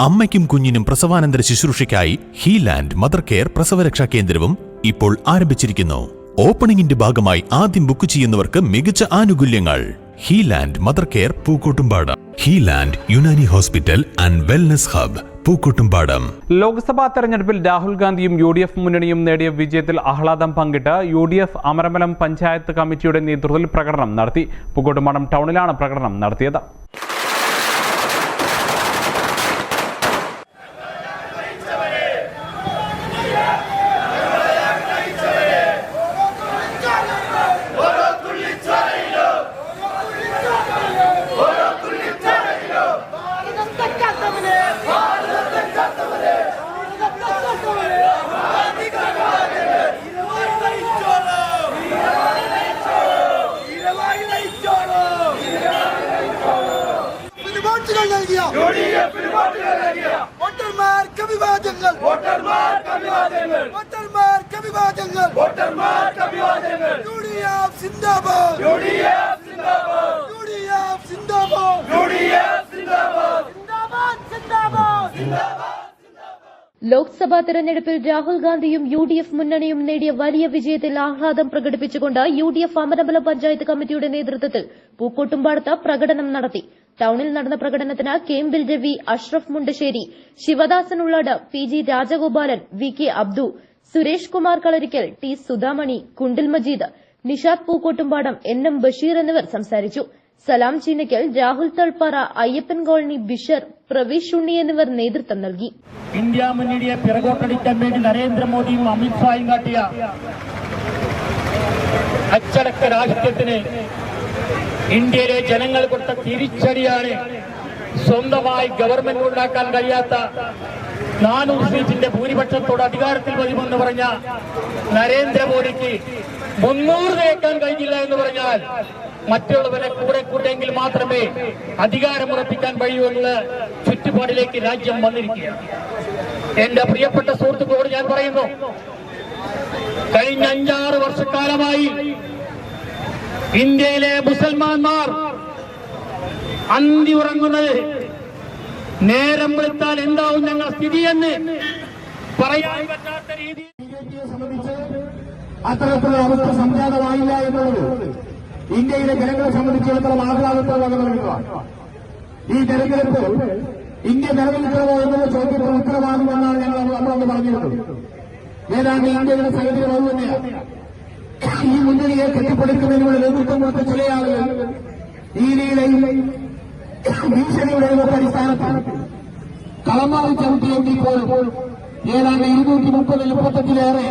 അമ്മയ്ക്കും കുഞ്ഞിനും പ്രസവാനന്തര ശുശ്രൂഷയ്ക്കായി ഹീലാൻഡ് mother care പ്രസവരക്ഷാ കേന്ദ്രവും ഇപ്പോൾ ആരംഭിച്ചിരിക്കുന്നു. ഓപ്പണിംഗിന്റെ ഭാഗമായി ആദ്യം ബുക്ക് ചെയ്യുന്നവർക്ക് മികച്ച ആനുകൂല്യങ്ങൾ. Highland mother care Pookkottumpadam. Highland Unani hospital and wellness hub Pookkottumpadam. Lok Sabha തെരഞ്ഞെടുപ്പിൽ രാഹുൽ ഗാന്ധിയും യു ഡി എഫ് മുന്നണിയും നേടിയ വിജയത്തിൽ ആഹ്ലാദം പങ്കിട്ട് U D F Amarambalam panchayat കമ്മിറ്റിയുടെ നേതൃത്വത്തിൽ പ്രകടനം നടത്തി. പൂക്കോട്ടുംപാടം ടൗണിലാണ് പ്രകടനം നടത്തിയത്. അഭിവാദ്യങ്ങൾ വോട്ടർമാർക്ക് അഭിവാദ്യങ്ങൾ വോട്ടർമാർക്ക് അഭിവാദ്യങ്ങൾ വോട്ടർമാർക്ക് അഭിവാദ്യങ്ങൾ യു ഡി എഫ് സിന്ദാബാദ്. യു ഡി എഫ് സിന്ദാബാദ്. യു ഡി എഫ് സിന്ദാബാദ്. യു ഡി എഫ് സിന്ദാബാദ്. സിന്ദാബാദ് സിന്ദാബാദ്. ലോക്സഭാ തെരഞ്ഞെടുപ്പിൽ രാഹുൽ ഗാന്ധിയും യു ഡി എഫ് മുന്നണിയും നേടിയ വലിയ വിജയത്തിൽ ആഹ്ലാദം പ്രകടിപ്പിച്ചുകൊണ്ട് U D F Amarambalam panchayat കമ്മിറ്റിയുടെ നേതൃത്വത്തിൽ പൂക്കോട്ടുംപാടത്ത് പ്രകടനം നടത്തി. ടൌണിൽ നടന്ന പ്രകടനത്തിന് Kembil Ravi Ashraf Mundassery Sivadasan Ullad P G Rajagopalan V K Abdu Suresh Kumar Kalarikkal T Sudhamani Kundil Majeed Nishad Pookkottumpadam N M Basheer എന്നിവർ സംസാരിച്ചു. സലാം ചീനയ്ക്കൽ രാഹുൽ തൾപ്പാറ അയ്യപ്പൻ കോളനി ബിഷർ പ്രവീഷ് ഉണ്ണി എന്നിവർ നേതൃത്വം നൽകി. ഇന്ത്യ മുന്നണിയെ പിറകോട്ടടിക്കാൻ വേണ്ടി നരേന്ദ്രമോദിയും അമിത്ഷായും കാട്ടിയ അച്ചടക്ക രാഷ്ട്രത്തിന് ഇന്ത്യയിലെ ജനങ്ങൾ കൊടുത്ത തിരിച്ചടിയാണ് സ്വന്തമായി ഗവൺമെന്റ് ഉണ്ടാക്കാൻ കഴിയാത്ത നാനൂറ് സീറ്റിന്റെ ഭൂരിപക്ഷത്തോട് അധികാരത്തിൽ വരുമെന്ന് പറഞ്ഞ നരേന്ദ്രമോദിക്ക് മുന്നൂറ് തേക്കാൻ കഴിഞ്ഞില്ല എന്ന് പറഞ്ഞാൽ മറ്റുള്ളവരെ കൂടെ കൂട്ടെങ്കിൽ മാത്രമേ അധികാരം ഉറപ്പിക്കാൻ കഴിയൂ എന്നുള്ള ചുറ്റുപാടിലേക്ക് രാജ്യം വന്നിരിക്കുകയാണ്. എന്റെ പ്രിയപ്പെട്ട സുഹൃത്തുക്കളോട് ഞാൻ പറയുന്നു കഴിഞ്ഞ അഞ്ചാറ് വർഷക്കാലമായി ഇന്ത്യയിലെ മുസൽമാന്മാർ അന്തി ഉറങ്ങുന്നത് നേരം വെളുത്താൽ എന്താവും ഞങ്ങൾ സ്ഥിതിയെന്ന് പറയാൻ പറ്റാത്ത ബിജെപിയെ സംബന്ധിച്ച് അത്തരത്തിലുള്ള അവസ്ഥ സംജാതമായില്ല എന്നുള്ളത് ഇന്ത്യയിലെ ജനങ്ങളെ സംബന്ധിച്ചിടത്തോളം ആഹ്ലാദത്തോടെ നൽകുക ഈ തെരഞ്ഞെടുപ്പ് ഇന്ത്യ നിലനിൽക്കണമോ എന്നുള്ള ചോദ്യത്തിന് ഉത്തരവാദിമെന്നാണ് ഞങ്ങൾ നമ്മളന്ന് പറഞ്ഞിരുന്നത്. ഏതാണ്ട് ഇന്ത്യയുടെ സാഹചര്യം അത് തന്നെയാണ്. മുന്നണിയെ കെട്ടിപ്പടുക്കുന്നതിനുള്ള നേതൃത്വം കൊടുത്ത ചില ആളുകൾ ഈ ലീലയിൽ ഭീഷണിയുടെ ഒക്കെ അടിസ്ഥാനത്തിൽ കളമാറി ചവിട്ടിയെങ്കിൽ ഏതാണ്ട് ഇരുന്നൂറ്റി മുപ്പത് മുപ്പത്തഞ്ചിലേറെ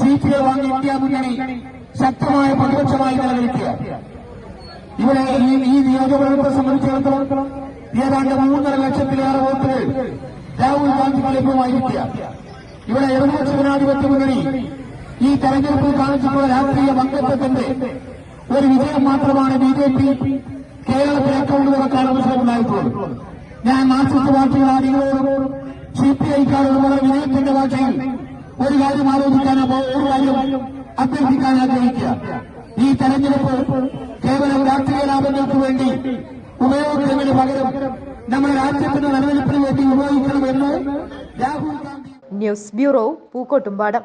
സീറ്റുകൾ വാങ്ങി ഇന്ത്യ മുന്നണി ശക്തമായ പ്രതിപക്ഷമായി നിലനിൽക്കുക. ഇവിടെ ഈ നിയോജകമണ്ഡലത്തെ സംബന്ധിച്ചിടത്തോളം ഏതാണ്ട് മൂന്നര ലക്ഷത്തിലേറെ വോട്ടുകൾ രാഹുൽ ഗാന്ധിക്ക് ലഭ്യമായിരിക്കുക. ഇവിടെ ഇടതുപക്ഷ ജനാധിപത്യ മുന്നണി ഈ തെരഞ്ഞെടുപ്പിൽ കാണിച്ചിട്ടുള്ള രാഷ്ട്രീയ പങ്കത്വത്തിന്റെ ഒരു വിജയം മാത്രമാണ് ബി ജെ പി കേരളത്തിൽ ഏറ്റവും കൂടുതൽ അവസരമുണ്ടായിട്ടുള്ളത്. ഞാൻ മാർക്സിസ്റ്റ് പാർട്ടികളാണ് നിങ്ങളോട് സി പി ഐക്കാരോട് വളരെ വിജയത്തിന്റെ ഭാഷയിൽ ഒരു കാര്യം ആലോചിക്കാനോ ഒരു കാര്യം അഭ്യർത്ഥിക്കാൻ ആഗ്രഹിക്കുക. ഈ തെരഞ്ഞെടുപ്പ് കേവലം രാഷ്ട്രീയ ലാഭങ്ങൾക്ക് വേണ്ടി ഉപയോഗിക്കുന്നതിന് പകരം നമ്മുടെ രാജ്യത്തിന്റെ നിലനിൽപ്പിന് വേണ്ടി ഉപയോഗിക്കണമെന്ന് Rahul Gandhi news bureau Pookkottumpadam.